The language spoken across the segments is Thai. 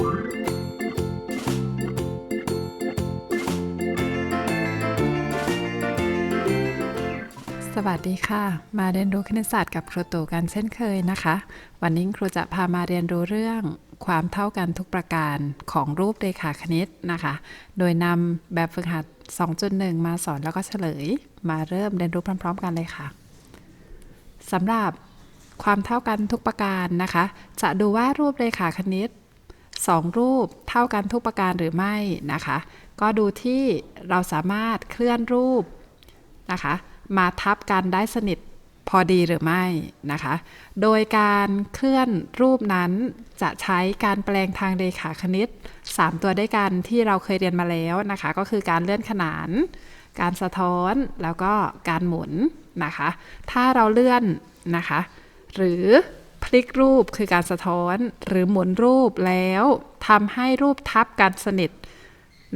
สวัสดีค่ะ มาเรียนรู้คณิตศาสตร์กับครูตู่กันเช่นเคยนะคะ วันนี้ครูจะพามาเรียนรู้เรื่องความเท่ากันทุกประการของรูปเรขาคณิตนะคะ โดยนำแบบฝึกหัด 2.1 มาสอนแล้วก็เฉลย มาเริ่มเรียนรู้พร้อม ๆ กันเลยค่ะสำหรับความเท่ากันทุกประการนะคะ จะดูว่ารูปเรขาคณิต 2 รูปเท่ากันทุกประการหรือไม่นะคะ ก็ดูที่เราสามารถเคลื่อนรูปนะคะ มาทับกันได้สนิทพอดีหรือไม่นะคะ โดยการเคลื่อนรูปนั้นจะใช้การแปลงทางเรขาคณิต 3 ตัวด้วยกันที่เราเคยเรียนมาแล้วนะคะ ก็คือการเลื่อนขนาน การสะท้อนแล้วก็การหมุนนะคะ ถ้าเราเลื่อนนะคะ หรือ พลิกรูปคือการสะท้อน หรือหมุนรูปแล้วทำให้รูปทับกันสนิท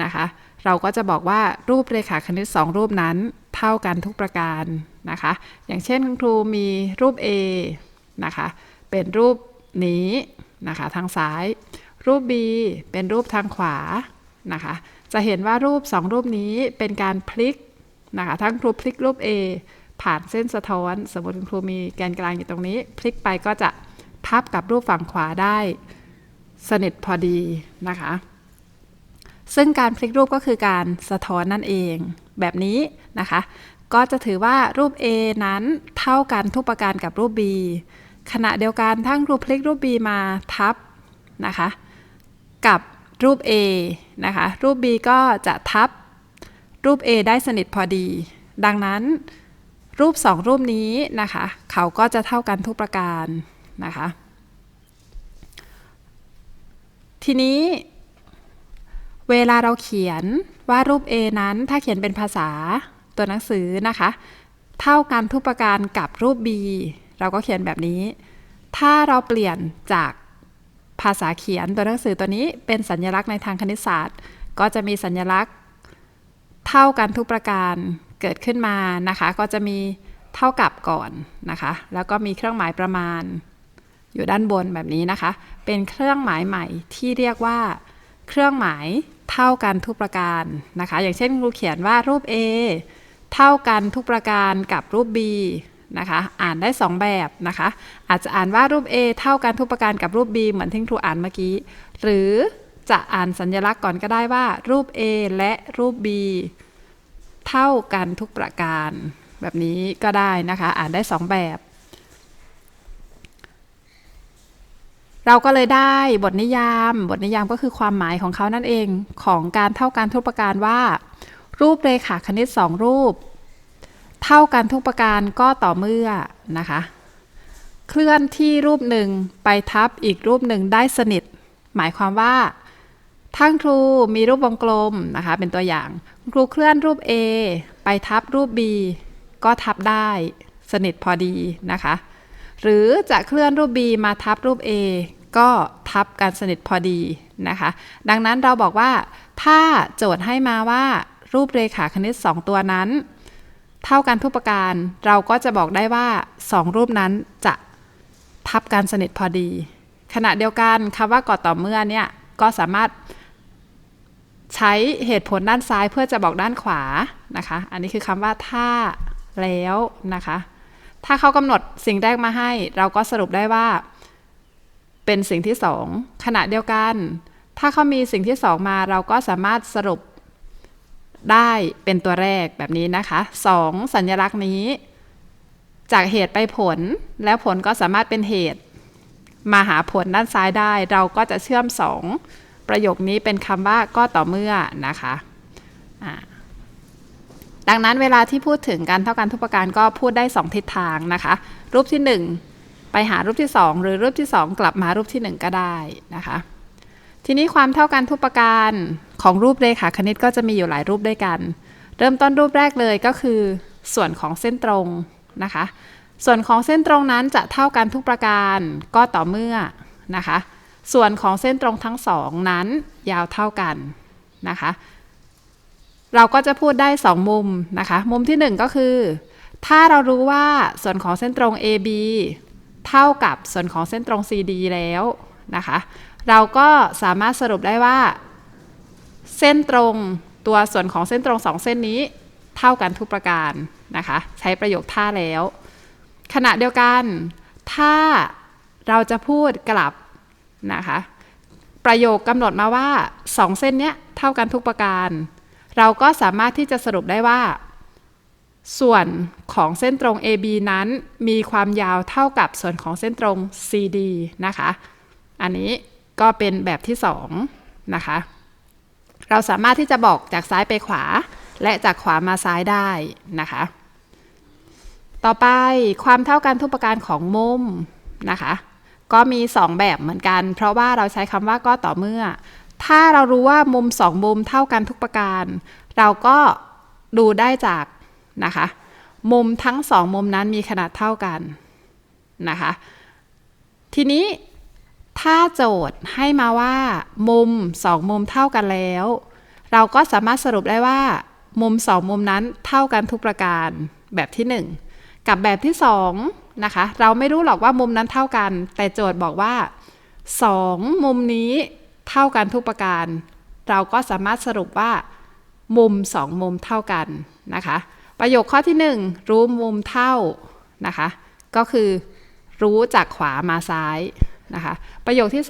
นะคะ เราก็จะบอกว่ารูปเรขาคณิต 2 รูปนั้นเท่ากันทุกประการนะคะ อย่างเช่นคุณครูมีรูป A นะคะ เป็นรูปนี้นะคะทางซ้าย รูป B เป็นรูปทางขวานะคะ จะเห็นว่ารูป 2 รูปนี้เป็นการพลิกนะคะทั้งครูพลิกรูป A ผ่านเส้นสะท้อน สมมติคุณครูมีแกนกลางอยู่ตรงนี้ พลิกไปก็จะทับกับรูปฝั่งขวาได้ สนิทพอดีนะคะ ซึ่งการพลิกรูปก็คือการสะท้อนนั่นเอง แบบนี้นะคะ ก็จะถือว่ารูป A นั้นเท่ากันทุกประการกับรูป B ขณะเดียวกันทั้งรูปพลิกรูป B มาทับนะคะ กับรูป A นะคะ รูป B ก็จะทับรูป A ได้สนิทพอดี ดังนั้น รูป 2 รูปนี้นะคะ เขาก็จะเท่ากันทุกประการนะคะ ทีนี้ เวลาเราเขียนว่ารูป A นั้นถ้าเขียนเป็นภาษาตัวหนังสือนะคะ เท่ากันทุกประการกับรูป B เราก็เขียนแบบนี้ ถ้าเราเปลี่ยนจากภาษาเขียนตัวหนังสือตัวนี้เป็นสัญลักษณ์ในทางคณิตศาสตร์ ก็จะมีสัญลักษณ์เท่ากันทุกประการ เกิดขึ้นมานะคะ ก็จะมีเท่ากับก่อนนะคะ แล้วก็มีเครื่องหมายประมาณ อยู่ด้านบนแบบนี้นะคะ เป็นเครื่องหมายใหม่ที่เรียกว่า เครื่องหมายเท่ากันทุกประการนะคะ อย่างเช่นครูเขียนว่ารูป A เท่ากันทุกประการกับรูป B นะคะ อ่านได้ 2 แบบนะคะ อาจจะอ่านว่ารูป A เท่ากันทุกประการกับรูป B เหมือนที่ครูอ่านเมื่อกี้ หรือจะอ่านสัญลักษณ์ก่อนก็ได้ว่ารูป A และรูป B เท่ากันทุกประการ แบบนี้ก็ได้นะคะ อ่านได้2แบบ เราก็เลยได้บทนิยาม บทนิยามก็คือความหมายของเขานั่นเองของการเท่ากันทุกประการว่า รูปเรขาคณิต2รูป เท่ากันทุกประการก็ต่อเมื่อนะคะเคลื่อนที่รูปหนึ่งไปทับอีกรูปหนึ่งได้สนิท หมายความว่าทั้งครูมีรูปวงกลมนะคะ เป็นตัวอย่าง ครูเคลื่อนรูป A ไปทับรูป B ก็ทับได้สนิทพอดีนะคะ หรือจะเคลื่อนรูป B มาทับรูป A ก็ทับกันสนิทพอดีนะคะ ดังนั้นเราบอกว่า ถ้าโจทย์ให้มาว่ารูปเรขาคณิต 2 ตัวนั้น เท่ากันทุกประการ เราก็จะบอกได้ว่า 2 รูปนั้นจะทับกันสนิทพอดี ขณะเดียวกันคำว่าก่อต่อเมื่อเนี่ยก็สามารถ ใช้เหตุผลด้านซ้ายเพื่อจะบอกด้านขวานะคะ อันนี้คือคำว่าถ้าแล้วนะคะ ถ้าเขากำหนดสิ่งแรกมาให้ เราก็สรุปได้ว่า เป็นสิ่งที่สองขณะเดียวกัน ถ้าเขามีสิ่งที่สองมาเราก็สามารถสรุปได้เป็นตัวแรกแบบนี้นะคะสองสัญลักษณ์นี้ จากเหตุไปผล แล้วผลก็สามารถเป็นเหตุ มาหาผลด้านซ้ายได้ เราก็จะเชื่อมสอง ประโยคนี้เป็นคำว่าก็ต่อเมื่อนะคะะดังนั้นเวลาที่พูดถึงการเท่ากันทุกประการก็พูดได้ 2 ทิศทางนะคะ รูปที่ 1 ไปหารูปที่ 2 หรือรูปที่ 2 กลับมารูปที่ 1 ก็ได้นะคะ ทีนี้ความเท่ากันทุกประการของรูปเรขาคณิตก็จะมีอยู่หลายรูปด้วยกัน เริ่มต้นรูปแรกเลยก็คือ ส่วนของเส้นตรงนะคะ ส่วนของเส้นตรงนั้นจะเท่ากันทุกประการก็ต่อเมื่อนะคะ ส่วนของเส้นตรงทั้งสองนั้นยาวเท่ากันนะคะ เราก็จะพูดได้ 2 มุมนะคะ มุมที่ 1 ก็คือ ถ้าเรารู้ว่าส่วนของเส้นตรง AB เท่ากับส่วนของเส้นตรง CD แล้วนะคะ เราก็สามารถสรุปได้ว่า เส้นตรงตัวส่วนของเส้นตรงสองเส้นนี้ เท่ากันทุกประการนะคะ ใช้ประโยคท่าแล้ว ขณะเดียวกัน ถ้าเราจะพูดกลับ นะคะ ประโยคกำหนดมาว่าสองเส้นเนี้ยเท่ากันทุกประการ เราก็สามารถที่จะสรุปได้ว่า ส่วนของเส้นตรง AB นั้นมีความยาวเท่ากับส่วนของเส้นตรง CD นะคะ อันนี้ก็เป็นแบบที่สองนะคะ เราสามารถที่จะบอกจากซ้ายไปขวา และจากขวามาซ้ายได้นะคะ ต่อไปความเท่ากันทุกประการของมุมนะคะ ก็มี 2 แบบเหมือนกัน เพราะว่าเราใช้คำว่าก็ต่อเมื่อ ถ้าเรารู้ว่ามุม 2 มุมเท่ากันทุกประการ เราก็ดูได้จากนะคะ มุมทั้ง 2 มุมนั้นมีขนาดเท่ากันนะคะ ทีนี้ถ้าโจทย์ให้มาว่า มุม 2 มุมเท่ากันแล้ว เราก็สามารถสรุปได้ว่า มุม 2 มุมนั้นเท่ากันทุกประการแบบที่ 1 กับแบบที่ 2 นะคะ เราไม่รู้หรอกว่ามุมนั้นเท่ากัน แต่โจทย์บอกว่า2มุมนี้เท่ากันทุกประการ เราก็สามารถสรุปว่า มุม2มุมเท่ากันนะคะ ประโยคข้อที่1รู้มุมเท่านะคะ ก็คือรู้จากขวามาซ้ายนะคะ ประโยคที่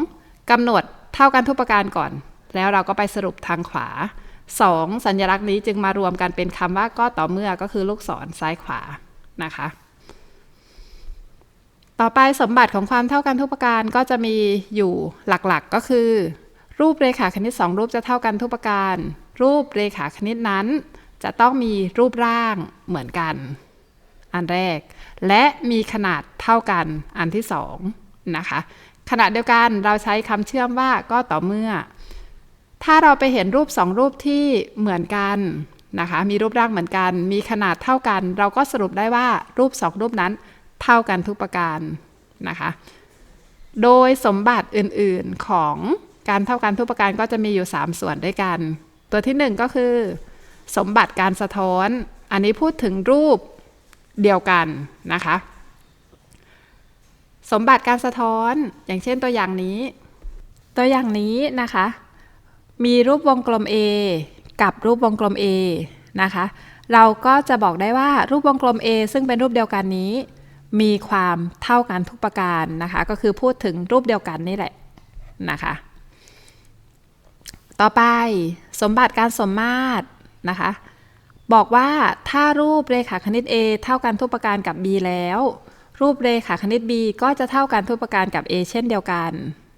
2กำหนดเท่ากันทุกประการก่อน แล้วเราก็ไปสรุปทางขวา2สัญลักษณ์นี้จึงมารวมกันเป็นคำว่าก็ต่อเมื่อก็คือลูกศรซ้ายขวานะคะ ต่อไปสมบัติของความเท่ากันทุกประการก็จะมีอยู่หลักๆก็คือ รูปเรขาคณิต 2 รูปจะเท่ากันทุกประการ รูปเรขาคณิตนั้น จะต้องมีรูปร่างเหมือนกัน อันแรก และมีขนาดเท่ากันอันที่สองนะคะขณะเดียวกันเราใช้คำเชื่อมว่าก็ต่อเมื่อ ถ้าเราไปเห็นรูปสองรูปที่เหมือนกันนะคะมีรูปร่างเหมือนกัน มีขนาดเท่ากัน เราก็สรุปได้ว่ารูปสองรูปนั้น เท่ากันทุกประการนะคะ โดยสมบัติอื่นๆของการเท่ากันทุกประการก็จะมีอยู่ 3 ส่วนด้วยกัน ตัวที่ 1 ก็คือ สมบัติการสะท้อน อันนี้พูดถึงรูปเดียวกันนะคะ สมบัติการสะท้อนอย่างเช่นตัวอย่างนี้ ตัวอย่างนี้นะคะ มีรูปวงกลม A กับรูปวงกลม A นะคะ เราก็จะบอกได้ว่ารูปวงกลม A ซึ่งเป็นรูปเดียวกันนี้ มีความเท่ากันทุกประการนะคะ ก็คือพูดถึงรูปเดียวกันนี่แหละนะคะ ต่อไปสมบัติการสมมาตรนะคะ บอกว่าถ้ารูปเรขาคณิต A เท่ากันทุกประการกับ B แล้ว รูปเรขาคณิต B ก็จะเท่ากันทุกประการกับ A เช่นเดียวกัน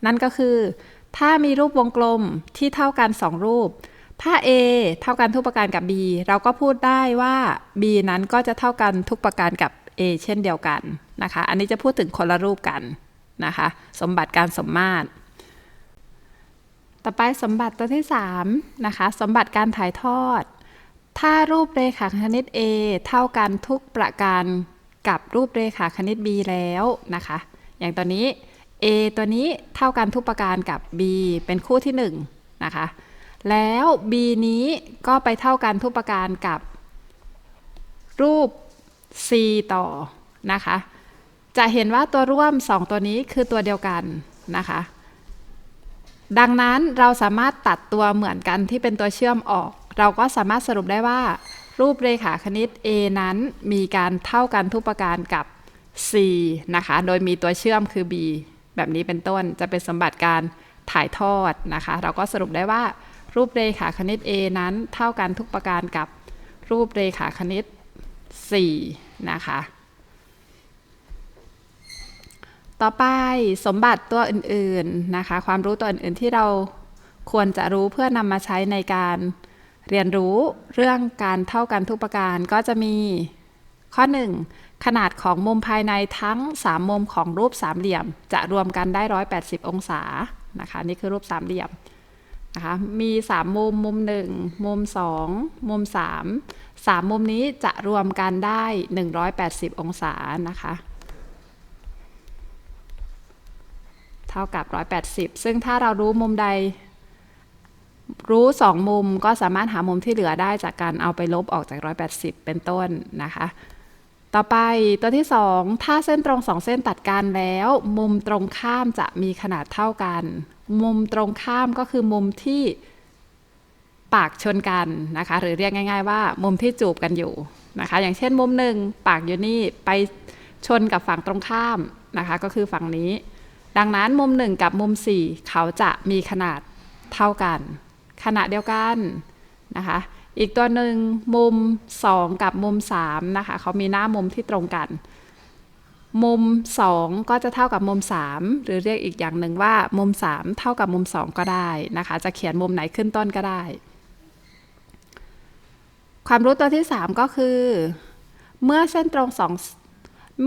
นั่นก็คือ ถ้ามีรูปวงกลมที่เท่ากัน 2 รูปถ้า A เท่ากันทุกประการกับ B เราก็พูดได้ว่า B นั้นก็จะเท่ากันทุกประการกับ A เช่นเดียวกันนะคะ อันนี้จะพูดถึงคนละรูปกันนะคะ สมบัติการสมมาตร ต่อไปสมบัติตัวที่3นะคะ สมบัติการถ่ายทอด ถ้ารูปเรขาคณิต A เท่ากันทุกประการกับรูปเรขาคณิต B แล้วนะคะ อย่างตัวนี้ A ตัวนี้เท่ากันทุกประการกับ B เป็นคู่ที่1นะคะ แล้ว B นี้ก็ไปเท่ากันทุกประการกับรูป C ต่อนะคะ จะเห็นว่าตัวร่วม 2 ตัวนี้คือตัวเดียวกันนะคะ ดังนั้นเราสามารถตัดตัวเหมือนกันที่เป็นตัวเชื่อมออก เราก็สามารถสรุปได้ว่า รูปเรขาคณิต A นั้นมีการเท่ากันทุกประการกับ C นะคะ โดยมีตัวเชื่อมคือ B แบบนี้เป็นต้นจะเป็นสมบัติการถ่ายทอดนะคะ เราก็สรุปได้ว่ารูปเรขาคณิต A นั้นเท่ากันทุกประการกับรูปเรขาคณิต 4 นะคะต่อไปสมบัติตัวอื่นๆนะคะ ความรู้ตัวอื่นๆที่เราควรจะรู้เพื่อนำมาใช้ในการเรียนรู้เรื่องการเท่ากันทุกประการก็จะมีข้อ 1 ขนาดของมุมภายในทั้ง 3 มุมของรูปสามเหลี่ยม จะรวมกันได้ 180 องศานะคะ นี่คือรูปสามเหลี่ยม นะคะมี 3 มุมมุม 1 มุม 2 มุม 3 3 มุมนี้จะรวมกันได้ 180 องศานะคะ เท่ากับ 180 ซึ่งถ้าเรารู้มุมใด รู้ 2 มุมก็สามารถหามุมที่เหลือได้จากการเอาไปลบออกจาก 180 เป็นต้นนะคะต่อไปตัวที่ 2 ถ้าเส้นตรงสองเส้นตัดกันแล้ว มุมตรงข้ามจะมีขนาดเท่ากัน มุมตรงข้ามก็คือมุมที่ปากชนกันนะคะ หรือเรียกง่าย ๆ ว่ามุมที่จูบกันอยู่นะคะ อย่างเช่นมุมหนึ่งปากอยู่นี่ไปชนกับฝั่งตรงข้ามนะคะ ก็คือฝั่งนี้ ดังนั้นมุมหนึ่งกับมุมสี่เขาจะมีขนาดเท่ากันขณะเดียวกันนะคะ อีกตัวหนึ่งมุม 2 กับมุม3นะคะเขามีหน้ามุมที่ตรงกัน มุม 2 ก็จะเท่ากับมุม 3 หรือเรียกอีกอย่างหนึ่งว่า มุม 3 เท่ากับมุม 2 ก็ได้นะคะ จะเขียนมุมไหนขึ้นต้นก็ได้ ความรู้ตัวที่ 3 ก็คือ เมื่อเส้นตรงสอง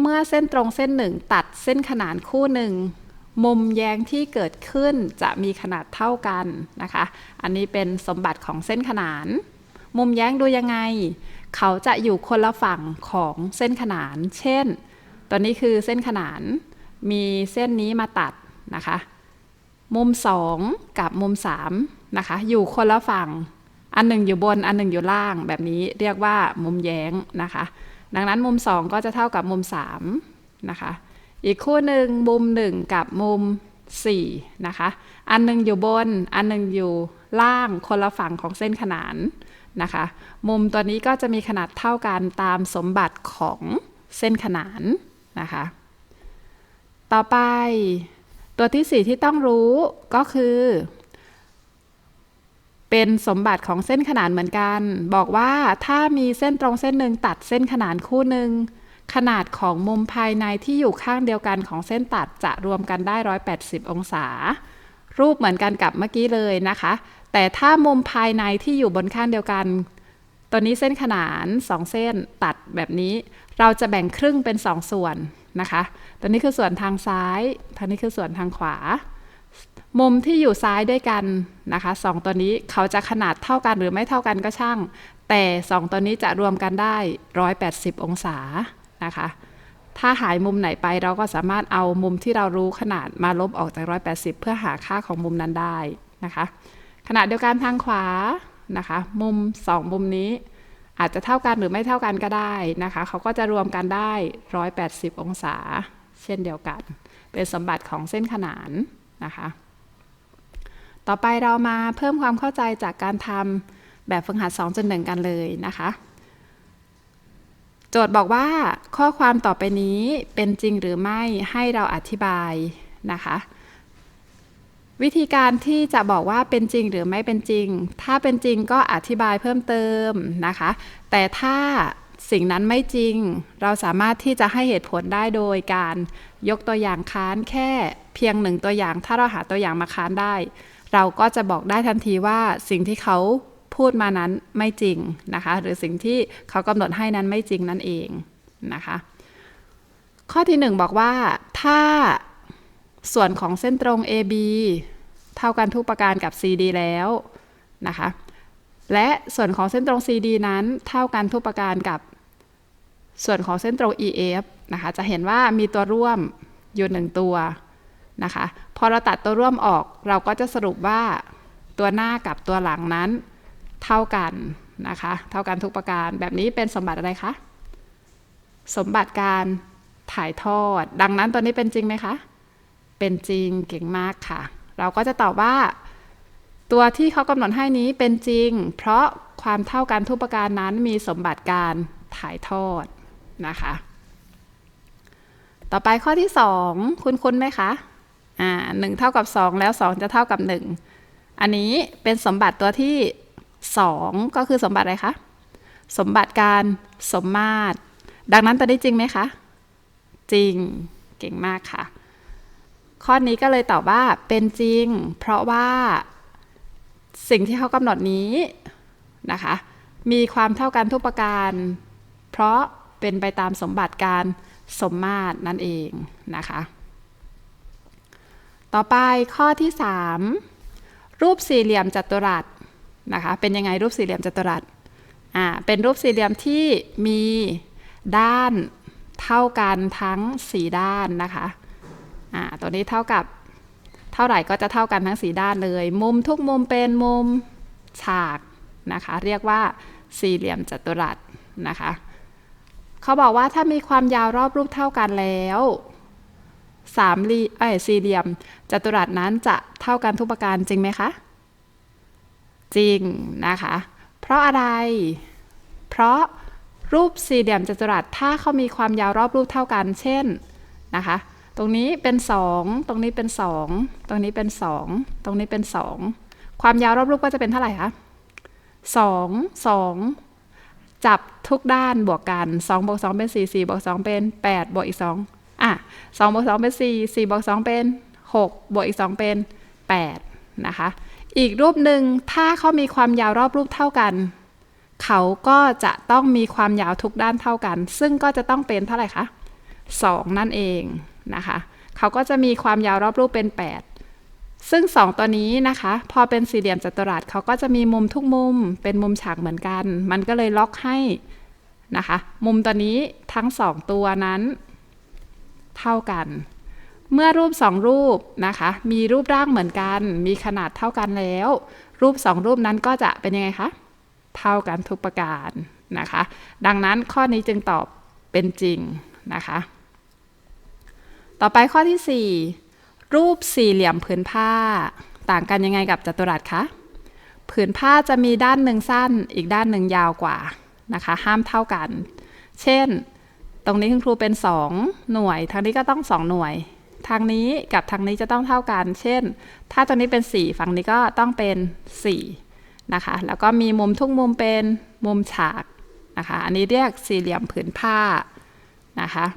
เมื่อเส้นตรงเส้นหนึ่งตัดเส้นขนานคู่หนึ่งมุมแยงที่เกิดขึ้นจะมีขนาดเท่ากันนะคะ อันนี้เป็นสมบัติของเส้นขนาน มุมแย้งดูยังไง เขาจะอยู่คนละฝั่งของเส้นขนาน เช่น ตัวนี้คือเส้นขนานมีเส้นนี้มาตัดนะคะ มุม 2 กับมุม3นะคะ อยู่คนละฝั่ง อันหนึ่งอยู่บน อันหนึ่งอยู่ล่าง แบบนี้เรียกว่ามุมแย้งนะคะ ดังนั้นมุม 2 ก็จะเท่ากับมุม3นะคะ อีกคู่หนึ่งมุม 1 กับมุม4นะคะ อันหนึ่งอยู่บน อันหนึ่งอยู่ล่างคนละฝั่งของเส้นขนานนะคะ มุมตัวนี้ก็จะมีขนาดเท่ากันตามสมบัติของเส้นขนาน นะคะ ต่อไปตัวที่ 4 ที่ต้องรู้ก็คือ เป็นสมบัติของเส้นขนานเหมือนกัน บอกว่าถ้ามีเส้นตรงเส้นหนึ่งตัดเส้นขนานคู่หนึ่งขนาดของมุมภายในที่อยู่ข้างเดียวกันของเส้นตัดจะรวมกันได้ 180 องศา รูปเหมือนกันกับเมื่อกี้เลยนะคะ แต่ถ้ามุมภายในที่อยู่บนข้างเดียวกัน ตัวนี้เส้นขนาน 2 เส้นตัดแบบนี้ เราจะแบ่งครึ่งเป็น 2 ส่วนนะคะ ตัวนี้คือส่วนทางซ้ายทางนี้คือส่วนทางขวา มุมที่อยู่ซ้ายด้วยกันนะคะสองตัวนี้เขาจะขนาดเท่ากันหรือไม่เท่ากันก็ช่าง แต่ 2 ตัวนี้จะรวมกันได้ 180 องศานะคะ ถ้าหายมุมไหนไปเราก็สามารถเอามุมที่เรารู้ขนาดมาลบออกจาก 180 เพื่อหาค่าของมุมนั้นได้นะคะ ขณะเดียวกันทางขวา นะคะ มุม 2 มุมนี้อาจจะเท่ากันหรือไม่เท่ากันก็ได้นะคะ เขาก็จะรวมกันได้ 180 องศา เช่นเดียวกัน เป็นสมบัติของเส้นขนานนะคะ ต่อไปเรามาเพิ่มความเข้าใจจากการทำแบบฝึกหัด 2.1 กันเลยนะคะ โจทย์บอกว่าข้อความต่อไปนี้เป็นจริงหรือไม่ให้เราอธิบายนะคะ วิธีการที่จะบอกว่าเป็นจริงหรือไม่เป็นจริง ถ้าเป็นจริงก็อธิบายเพิ่มเติมนะคะ แต่ถ้าสิ่งนั้นไม่จริง เราสามารถที่จะให้เหตุผลได้โดยการยกตัวอย่างค้านแค่เพียงหนึ่งตัวอย่าง ถ้าเราหาตัวอย่างมาค้านได้ เราก็จะบอกได้ทันทีว่าสิ่งที่เขาพูดมานั้นไม่จริงนะคะ หรือสิ่งที่เขากำหนดให้นั้นไม่จริงนั่นเองนะคะ ข้อที่หนึ่งบอกว่าถ้าส่วนของเส้นตรง AB เท่ากันทุกประการกับ CD แล้วนะคะ และส่วนของเส้นตรง CD นั้นเท่ากันทุกประการกับส่วนของเส้นตรง EF นะคะ จะเห็นว่ามีตัวร่วมอยู่หนึ่งตัวนะคะ พอเราตัดตัวร่วมออกเราก็จะสรุปว่าตัวหน้ากับตัวหลังนั้นเท่ากันนะคะ เท่ากันทุกประการ แบบนี้เป็นสมบัติอะไรคะ สมบัติการถ่ายทอด ดังนั้นตัวนี้เป็นจริงไหมคะ เป็นจริงเก่งมากค่ะ เราก็จะตอบว่า ตัวที่เขากำหนดให้นี้เป็นจริง เพราะความเท่ากันทุกประการนั้นมีสมบัติการถ่ายทอดนะคะ ต่อไปข้อที่ 2 คุณคุ้นไหมคะ อ่าหนึ่งเท่ากับ 2 แล้ว 2 จะเท่ากับ 1 อันนี้เป็นสมบัติตัวที่ 2 ก็คือสมบัติอะไรคะ สมบัติการสมมาตร ดังนั้นตัวนี้จริงไหมคะ จริง เก่งมากค่ะ ข้อนี้ก็เลยตอบว่าเป็นจริง เพราะว่าสิ่งที่เขากำหนดนี้นะคะ มีความเท่ากันทุกประการ เพราะเป็นไปตามสมบัติการสมมาตรนั่นเองนะคะ ต่อไปข้อที่ 3 รูปสี่เหลี่ยมจัตุรัสนะคะ เป็นยังไงรูปสี่เหลี่ยมจัตุรัสอ่าเป็นรูปสี่เหลี่ยมที่มีด้านเท่ากันทั้ง 4 ด้านนะคะ อ่าตัวนี้เท่ากับเท่าไหร่ก็จะเท่ากันทั้ง4ด้านเลย มุมทุกมุมเป็นมุมฉากนะคะ เรียกว่าสี่เหลี่ยมจัตุรัสนะคะเขาบอกว่าถ้ามีความยาวรอบรูปเท่ากันแล้วสามลีเอ้ยสี่เหลี่ยมจัตุรัสนั้นจะเท่ากันทุกประการจริงไหมคะ จริงนะคะ เพราะอะไร เพราะรูปสี่เหลี่ยมจัตุรัสถ้าเขามีความยาวรอบรูปเท่ากัน เช่นนะคะ ตรงนี้เป็น 2 ตรงนี้เป็น 2 ตรงนี้เป็น 2 ตรงนี้เป็น 2 ความยาวรอบรูปก็จะเป็นเท่าไหร่คะ2 2 จับทุกด้านบวกกัน2บวก2เป็น 4 4บวก2เป็น 8 บวกอีก 2 อะ2บวก2เป็น 4 4บวก2เป็น 6 บวกอีก 2 เป็น 8 นะคะ อีกรูปหนึ่งถ้าเขามีความยาวรอบรูปเท่ากัน เขาก็จะต้องมีความยาวทุกด้านเท่ากัน ซึ่งก็จะต้องเป็นเท่าไหร่คะ2 นั่นเอง นะคะเขาก็จะมีความยาวรอบรูปเป็น 8 ซึ่ง 2 ตัวนี้นะคะ พอเป็นสี่เหลี่ยมจัตุรัสเขาก็จะมีมุมทุกมุมเป็นมุมฉากเหมือนกัน มันก็เลยล็อกให้นะคะ มุมตัวนี้ทั้ง 2 ตัวนั้น เท่ากัน เมื่อรูป 2 รูปนะคะ มีรูปร่างเหมือนกัน มีขนาดเท่ากันแล้ว รูป 2 รูปนั้นก็จะเป็นยังไงคะเท่ากันทุกประการนะคะ ดังนั้นข้อนี้จึงตอบเป็นจริงนะคะ ต่อไปข้อที่ 4 รูปสี่เหลี่ยมผืนผ้า ต่างกันยังไงกับจัตุรัสคะผืนผ้าจะมีด้านหนึ่งสั้นอีกด้านหนึ่งยาวกว่านะคะ ห้ามเท่ากัน เช่น ตรงนี้คุณครูเป็น 2 หน่วย ทางนี้ก็ต้อง 2 หน่วย ทางนี้กับทางนี้จะต้องเท่ากัน เช่น ถ้าตรงนี้เป็น 4 ฝั่งนี้ก็ต้องเป็น4นะคะ แล้วก็มีมุมทุกมุมเป็นมุมฉากนะคะ อันนี้เรียกสี่เหลี่ยมผืนผ้านะคะ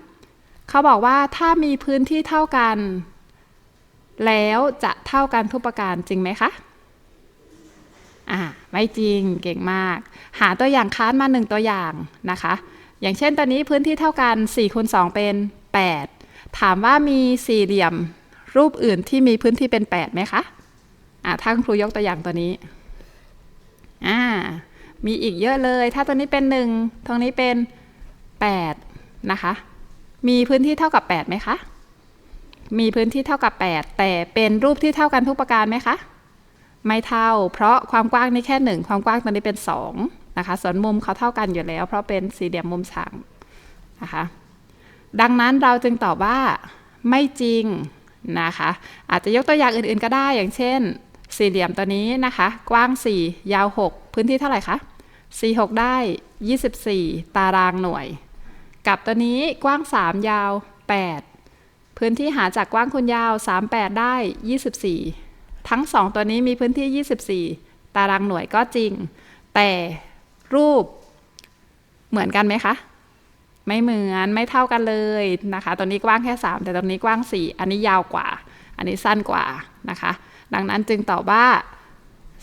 เขาบอกว่าถ้ามีพื้นที่เท่ากัน แล้วจะเท่ากันทุกประการจริงไหมคะอ่าไม่จริงเก่งมาก หาตัวอย่างค้านมาหนึ่งตัวอย่างนะคะ อย่างเช่นตอนนี้พื้นที่เท่ากัน4คูณ2เป็น 8 ถามว่ามีสี่เหลี่ยมรูปอื่นที่มีพื้นที่เป็น 8ไหมคะอ่าถ้าคุณครูยกตัวอย่างตัวนี้อ่ามีอีกเยอะเลย ถ้าตัวนี้เป็น 1 ตรงนี้เป็น 8 นะคะ มีพื้นที่เท่ากับ 8 ไหมคะ มีพื้นที่เท่ากับ 8 แต่เป็นรูปที่เท่ากันทุกประการไหมคะ ไม่เท่า เพราะความกว้างนี่แค่ 1 ความกว้างตัวนี้เป็น 2 นะคะ ส่วนมุมเขาเท่ากันอยู่แล้ว เพราะเป็นสี่เหลี่ยมมุมฉากนะคะ ดังนั้นเราจึงตอบว่าไม่จริงนะคะ อาจจะยกตัวอย่างอื่นๆก็ได้ อย่างเช่น สี่เหลี่ยมตัวนี้นะคะ กว้าง 4 ยาว 6 พื้นที่เท่าไหร่คะ 4 6 ได้ 24 ตารางหน่วย กับตัวนี้กว้าง 3 ยาว 8 พื้นที่หาจากกว้างคูณยาว 38 ได้ 24 ทั้ง 2 ตัวนี้มีพื้นที่ 24 ตารางหน่วยก็จริง แต่รูปเหมือนกันไหมคะ ไม่เหมือนไม่เท่ากันเลยนะคะ ตัวนี้กว้างแค่ 3 แต่ตัวนี้กว้าง 4 อันนี้ยาวกว่า อันนี้สั้นกว่านะคะ ดังนั้นจึงตอบว่า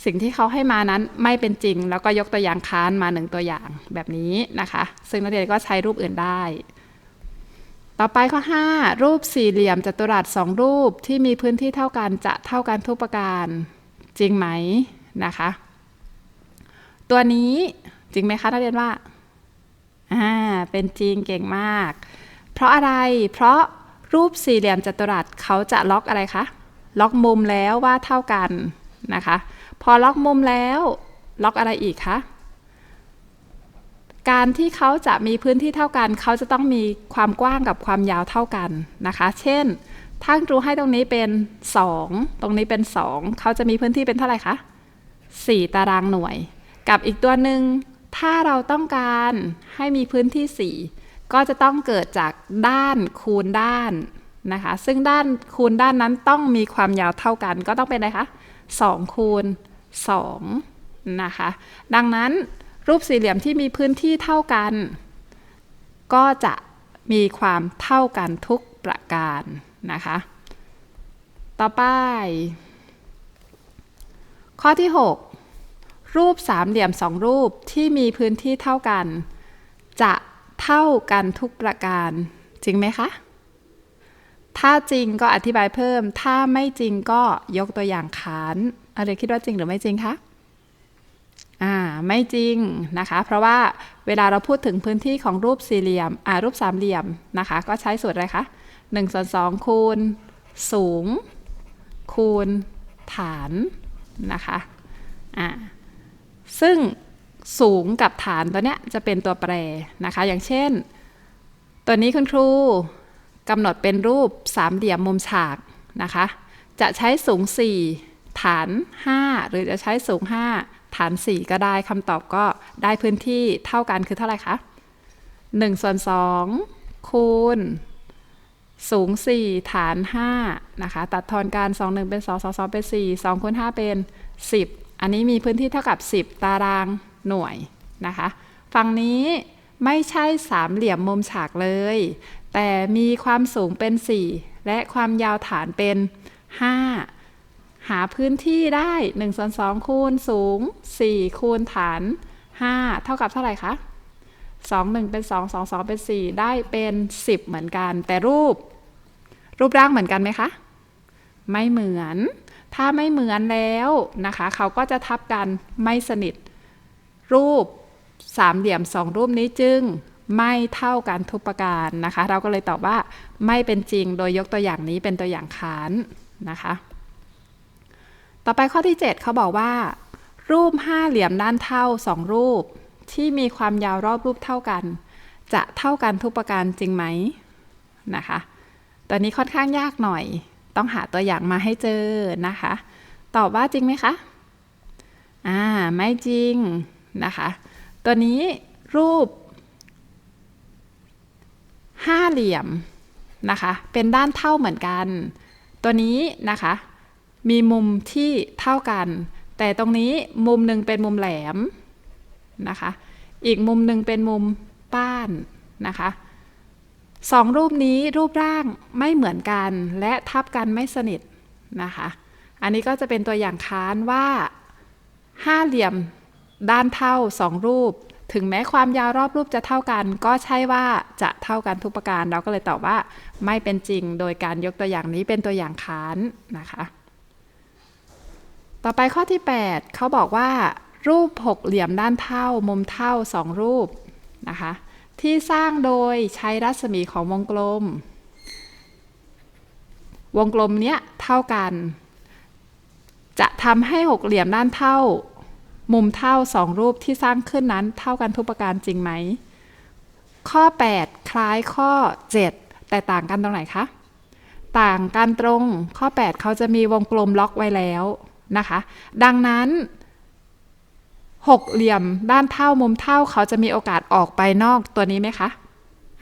สิ่งที่เขาให้มานั้นไม่เป็นจริง แล้วก็ยกตัวอย่างค้านมาหนึ่งตัวอย่างแบบนี้นะคะ ซึ่งนักเรียนก็ใช้รูปอื่นได้ ต่อไปข้อ 5 รูปสี่เหลี่ยมจัตุรัสสองรูปที่มีพื้นที่เท่ากันจะเท่ากันทุกประการจริงไหมนะคะ ตัวนี้จริงไหมคะนักเรียนว่าอ่าเป็นจริงเก่งมาก เพราะอะไรเพราะรูปสี่เหลี่ยมจัตุรัสเขาจะล็อกอะไรคะล็อกมุมแล้วว่าเท่ากันนะคะ พอล็อกมุมแล้ว ล็อกอะไรอีกคะการที่เขาจะมีพื้นที่เท่ากัน เขาจะต้องมีความกว้างกับความยาวเท่ากันนะคะ เช่น ถ้าครูให้ตรงนี้เป็น 2 ตรงนี้เป็น 2 เขาจะมีพื้นที่เป็นเท่าไหร่คะ 4 ตารางหน่วย กับอีกตัวหนึ่ง ถ้าเราต้องการให้มีพื้นที่ 4 ก็จะต้องเกิดจากด้านคูณด้านนะคะ ซึ่งด้านคูณด้านนั้นต้องมีความยาวเท่ากัน ก็ต้องเป็นอะไรคะ 2 คูณ 2นะคะ ดังนั้นรูปสี่เหลี่ยมที่มีพื้นที่เท่ากัน ก็จะมีความเท่ากันทุกประการนะคะ ต่อไป ข้อที่ 6 รูปสามเหลี่ยมสองรูปที่มีพื้นที่เท่ากัน จะเท่ากันทุกประการ จริงไหมคะ ถ้าจริงก็อธิบายเพิ่ม ถ้าไม่จริงก็ยกตัวอย่างค้าน อะไรคิดว่าจริงหรือไม่จริงคะอ่าไม่จริงนะคะ เพราะว่าเวลาเราพูดถึงพื้นที่ของรูปสี่เหลี่ยมอ่ารูปสามเหลี่ยมนะคะ ก็ใช้สูตรอะไรคะหนึ่งส่วนสองคูณสูง คูณฐานนะคะอ่าซึ่งสูงกับฐานตัวเนี้ยจะเป็นตัวแปรนะคะ อย่างเช่น ตัวนี้คุณครูกำหนดเป็นรูปสามเหลี่ยมมุมฉากนะคะ จะใช้สูง 4 ฐาน 5 หรือจะใช้สูง 5 ฐาน 4 ก็ได้คำตอบก็ได้พื้นที่เท่ากันคือเท่าไหร่คะ1ส่วน2คูณสูง 4 ฐาน 5 นะคะ ตัดทอนกัน2 1 เป็น 2 2 2 เป็น 4 2คูณ5เป็น 10 อันนี้มีพื้นที่เท่ากับ 10 ตารางหน่วยนะคะ ฝั่งนี้ไม่ใช่สามเหลี่ยมมุมฉากเลย แต่มีความสูงเป็น 4 และความยาวฐานเป็น 5 หาพื้นที่ได้1ส่วน2คูณสูง 4 คูณฐาน 5 เท่ากับเท่าไหร่คะ2 1 เป็น 2 2 2 เป็น 4 ได้เป็น 10 เหมือนกัน แต่รูป รูปร่างเหมือนกันไหมคะ ไม่เหมือน ถ้าไม่เหมือนแล้วนะคะ เขาก็จะทับกันไม่สนิท รูปสามเหลี่ยมสองรูปนี้จึงไม่เท่ากันทุกประการนะคะ เราก็เลยตอบว่าไม่เป็นจริงโดยยกตัวอย่างนี้เป็นตัวอย่างค้านนะคะ ต่อไปข้อที่ 7 เขาบอกว่า รูปห้าเหลี่ยมด้านเท่าสองรูป ที่มีความยาวรอบรูปเท่ากัน จะเท่ากันทุกประการจริงไหมนะคะตัวนี้ค่อนข้างยากหน่อย ต้องหาตัวอย่างมาให้เจอนะคะ ตอบว่าจริงไหมคะอ่าไม่จริงนะคะ ตัวนี้รูปห้าเหลี่ยมนะคะ เป็นด้านเท่าเหมือนกัน ตัวนี้นะคะ มีมุมที่เท่ากัน แต่ตรงนี้มุมหนึ่งเป็นมุมแหลมนะคะ อีกมุมหนึ่งเป็นมุมป้านนะคะสองรูปนี้รูปร่างไม่เหมือนกันและทับกันไม่สนิทนะคะ อันนี้ก็จะเป็นตัวอย่างค้านว่าห้าเหลี่ยมด้านเท่าสองรูป ถึงแม้ความยาวรอบรูปจะเท่ากัน ก็ใช่ว่าจะเท่ากันทุกประการ เราก็เลยตอบว่าไม่เป็นจริง โดยการยกตัวอย่างนี้เป็นตัวอย่างค้านนะคะ ต่อไปข้อที่ 8 เขาบอกว่า รูปหกเหลี่ยมด้านเท่า มุมเท่าสองรูปนะคะที่สร้างโดยใช้รัศมีของวงกลม วงกลมเนี้ยเท่ากัน จะทำให้หกเหลี่ยมด้านเท่า มุมเท่าสองรูปที่สร้างขึ้นนั้นเท่ากันทุกประการจริงไหม ข้อ 8 คล้ายข้อ 7 แต่ต่างกันตรงไหนคะ ต่างกันตรงข้อ 8 เขาจะมีวงกลมล็อกไว้แล้ว นะคะ ดังนั้นหกเหลี่ยมด้านเท่ามุมเท่าเขาจะมีโอกาสออกไปนอกตัวนี้ไหมคะ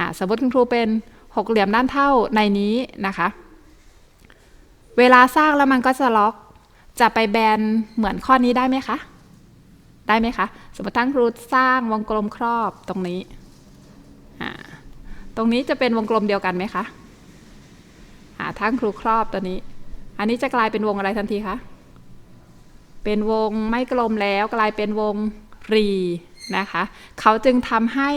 ะสมมติคุณครูเป็นหกเหลี่ยมด้านเท่าในนี้นะคะ เวลาสร้างแล้วมันก็จะล็อก จะไปแบนเหมือนข้อนี้ได้ไหมคะ ได้ไหมคะ สมมติทั้งครูสร้างวงกลมครอบตรงนี้ ตรงนี้จะเป็นวงกลมเดียวกันไหมคะทั้งครูครอบตัวนี้ อันนี้จะกลายเป็นวงอะไรทันทีคะ เป็นวงไม่กลมแล้วกลายเป็นวงรีนะคะ เขาจึงทำให้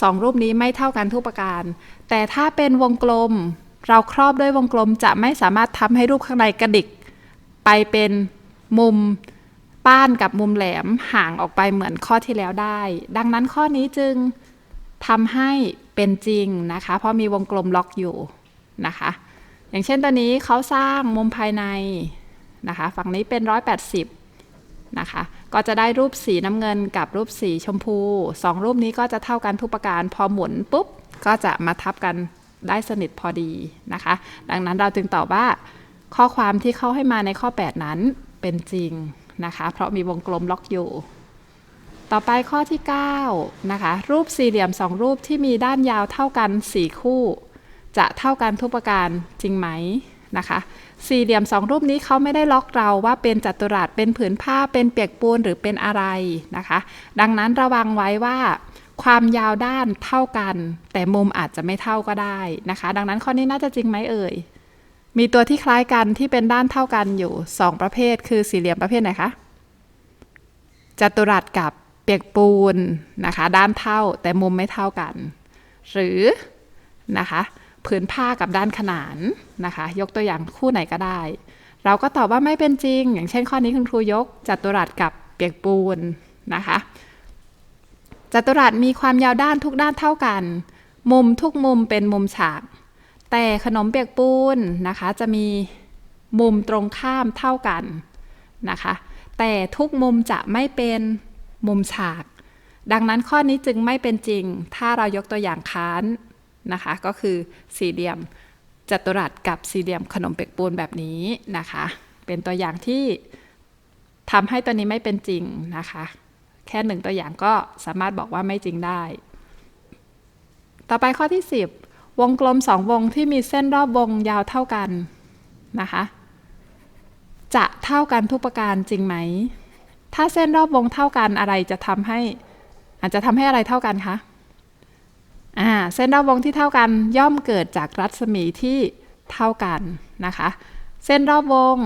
สองรูปนี้ไม่เท่ากันทุกประการ แต่ถ้าเป็นวงกลมเราครอบด้วยวงกลมจะไม่สามารถทำให้รูปข้างในกระดิก ไปเป็นมุมป้านกับมุมแหลมห่างออกไปเหมือนข้อที่แล้วได้ ดังนั้นข้อนี้จึงทำให้เป็นจริงนะคะ เพราะมีวงกลมล็อกอยู่นะคะ อย่างเช่นตัวนี้เขาสร้างมุมภายใน นะคะ ฝั่งนี้เป็น 180นะคะ ก็จะได้รูปสีน้ำเงินกับรูปสีชมพูสองรูปนี้ก็จะเท่ากันทุกประการ พอหมุนปุ๊บ ก็จะมาทับกันได้สนิทพอดีนะคะ ดังนั้นเราจึงตอบว่า ข้อความที่เข้าให้มาในข้อ 8 นั้นเป็นจริงนะคะ เพราะมีวงกลมล็อกอยู่ ต่อไปข้อที่ 9 นะคะ รูปสี่เหลี่ยม 2 รูปที่มีด้านยาวเท่ากัน 4 คู่ จะเท่ากันทุกประการจริงไหมนะคะ สี่เหลี่ยม2รูปนี้เขาไม่ได้ล็อกเราว่าเป็นจัตุรัสเป็นผืนผ้าเป็นเปียกปูนหรือเป็นอะไรนะคะ ดังนั้นระวังไว้ว่า ความยาวด้านเท่ากัน แต่มุมอาจจะไม่เท่าก็ได้นะคะ ดังนั้นข้อนี้น่าจะจริงไหมเอ่ย มีตัวที่คล้ายกันที่เป็นด้านเท่ากันอยู่ 2 ประเภท คือสี่เหลี่ยมประเภทไหนคะจัตุรัสกับเปียกปูนนะคะ ด้านเท่าแต่มุมไม่เท่ากัน หรือนะคะ ผืนผ้ากับด้านขนานนะคะ ยกตัวอย่างคู่ไหนก็ได้ เราก็ตอบว่าไม่เป็นจริง อย่างเช่นข้อนี้คุณครูยกจัตุรัสกับเปียกปูนนะคะจัตุรัสมีความยาวด้านทุกด้านเท่ากัน มุมทุกมุมเป็นมุมฉาก แต่ขนมเปียกปูนนะคะ จะมีมุมตรงข้ามเท่ากันนะคะ แต่ทุกมุมจะไม่เป็นมุมฉาก ดังนั้นข้อนี้จึงไม่เป็นจริง ถ้าเรายกตัวอย่างค้าน นะคะ ก็คือสี่เหลี่ยมจัตุรัสกับสี่เหลี่ยมขนมเปียกปูนแบบนี้นะคะ เป็นตัวอย่างที่ทำให้ตัวนี้ไม่เป็นจริงนะคะ แค่หนึ่งตัวอย่างก็สามารถบอกว่าไม่จริงได้ ต่อไปข้อที่ 10 วงกลมสองวงที่มีเส้นรอบวงยาวเท่ากันนะคะ จะเท่ากันทุกประการจริงไหม ถ้าเส้นรอบวงเท่ากันอะไรจะทำให้อาจจะทำให้อะไรเท่ากันคะ อ่าเส้นรอบวงที่เท่ากันย่อมเกิดจากรัศมีที่เท่ากันนะคะ เส้นรอบวง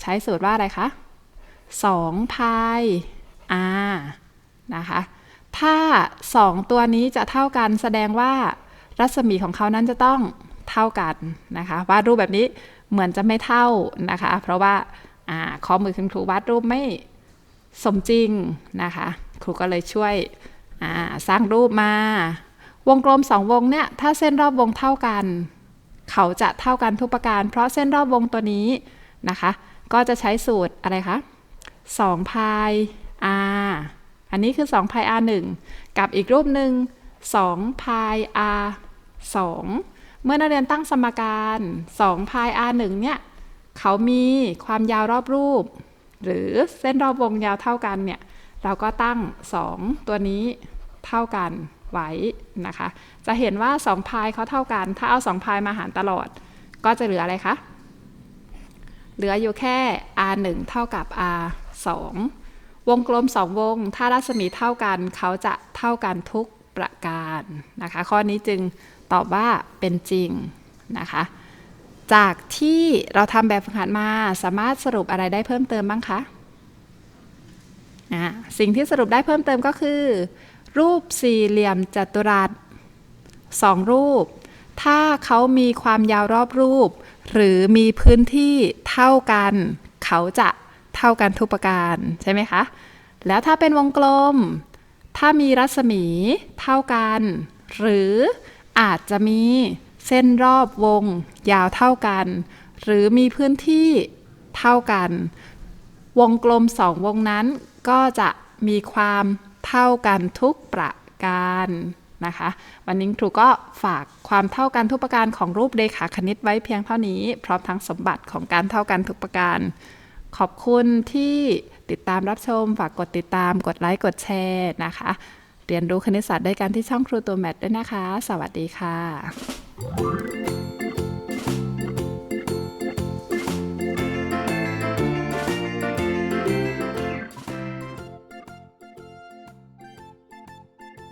ใช้สูตรว่าอะไรคะ2พาย r นะคะ ถ้า 2 ตัวนี้จะเท่ากันแสดงว่ารัศมีของเขานั้นจะต้องเท่ากันนะคะวาดรูปแบบนี้เหมือนจะไม่เท่านะคะ เพราะว่าอาข้อมือคุณครูวาดรูปไม่สมจริงนะคะ ครูก็เลยช่วยสร้างรูปมา วงกลมสองวงเนี่ย ถ้าเส้นรอบวงเท่ากัน เขาจะเท่ากันทุกประการ เพราะเส้นรอบวงตัวนี้นะคะ ก็จะใช้สูตรอะไรคะ2พาย r อันนี้คือ2พาย r 1กับอีกรูปหนึ่ง2พาย r 2เมื่อนักเรียนตั้งสมการ2พาย r 1เนี่ย เขามีความยาวรอบรูป หรือเส้นรอบวงยาวเท่ากันเนี่ย เราก็ตั้ง 2 ตัวนี้เท่ากัน ไว้นะคะ จะเห็นว่า2พายเขาเท่ากัน ถ้าเอา2พายมาหารตลอด ก็จะเหลืออะไรคะ เหลืออยู่แค่ r 1เท่ากับ r 2วงกลม 2 วง ถ้ารัศมีเท่ากันเขาจะเท่ากันทุกประการนะคะ ข้อนี้จึงตอบว่าเป็นจริงนะคะ จากที่เราทำแบบฝึกหัดมาสามารถสรุปอะไรได้เพิ่มเติมบ้างคะ สิ่งที่สรุปได้เพิ่มเติมก็คือ รูปสี่เหลี่ยมจัตุรัสสองรูป ถ้าเขามีความยาวรอบรูป หรือมีพื้นที่เท่ากัน เขาจะเท่ากันทุกประการใช่ไหมคะ แล้วถ้าเป็นวงกลม ถ้ามีรัศมีเท่ากัน หรืออาจจะมีเส้นรอบวงยาวเท่ากัน หรือมีพื้นที่เท่ากัน วงกลมสองวงนั้นก็จะมีความ เท่ากันทุกประการนะคะ วันนี้ครูก็ฝากความเท่ากันทุกประการของรูปเรขาคณิตไว้เพียงเท่านี้ พร้อมทั้งสมบัติของการเท่ากันทุกประการ ขอบคุณที่ติดตามรับชม ฝากกดติดตาม กดไลค์ กดแชร์นะคะ เรียนรู้คณิตศาสตร์ด้วยกันที่ช่องครูตัวแมทด้วยนะคะ สวัสดีค่ะ